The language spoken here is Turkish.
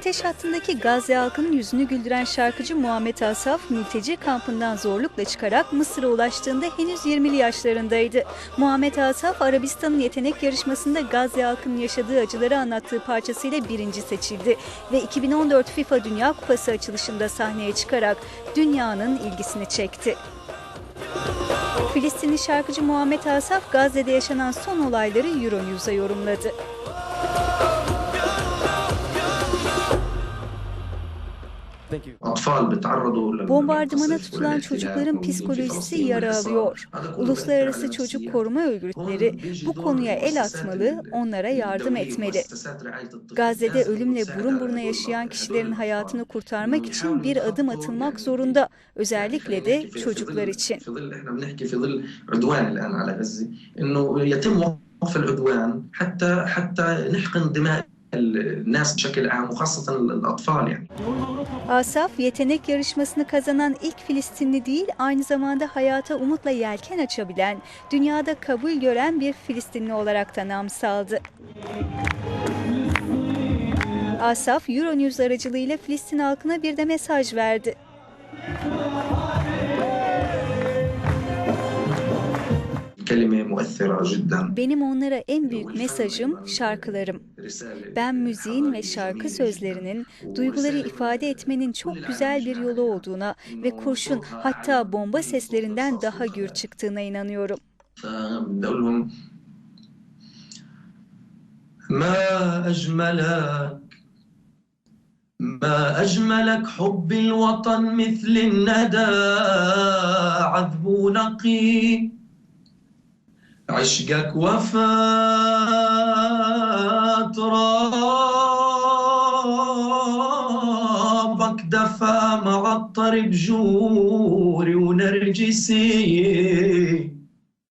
Ateş hattındaki Gazze halkının yüzünü güldüren şarkıcı Muhammed Asaf, mülteci kampından zorlukla çıkarak Mısır'a ulaştığında henüz 20'li yaşlarındaydı. Muhammed Asaf, Arabistan'ın yetenek yarışmasında Gazze halkının yaşadığı acıları anlattığı parçasıyla birinci seçildi ve 2014 FIFA Dünya Kupası açılışında sahneye çıkarak dünyanın ilgisini çekti. Filistinli şarkıcı Muhammed Asaf, Gazze'de yaşanan son olayları Euronews'a yorumladı. Bombardımana للقصف tutulan والاحتلال çocukların ومن psikolojisi فلسطين yara والحصار. alıyor. هذا كله Uluslararası بيأثر على çocuk النفسية. koruma هون örgütleri بيجي bu دور konuya el المؤسسات atmalı, ال- onlara yardım الدولية etmeli. ومؤسسات رعاية الطفل. Gazze'de لازم ölümle تساعد burun على buruna هدول yaşayan هدول kişilerin الأطفال. hayatını kurtarmak إنه için يحاولوا bir adım يخطوا atılmak يعني zorunda. يعني Özellikle خلينا de نحكي في- في çocuklar ظل- için. في ظل احنا بنحكي في ظل عدوان الان على غزه انه يتم وقف العدوان حتى حتى نحقن دماء الناس بشكل عام وخاصه الاطفال يعني Asaf yetenek yarışmasını kazanan ilk Filistinli değil, aynı zamanda hayata umutla yelken açabilen, dünyada kabul gören bir Filistinli olarak da nam saldı. Asaf, Euronews aracılığıyla Filistin halkına bir de mesaj verdi. Benim onlara en büyük mesajım şarkılarım. رسالة Ben müziğin ve حضارية şarkı جميلة sözlerinin جداً. duyguları ورسالة ifade etmenin çok güzel bir yolu olduğuna ve kurşun hatta bomba seslerinden daha gür çıktığına inanıyorum. فبدي اقول لهم ما اجملك ما اجملك حب الوطن مثل الندى عذب نقي عشقك وفاة ترابك دفى معطر بجوري ونرجسي.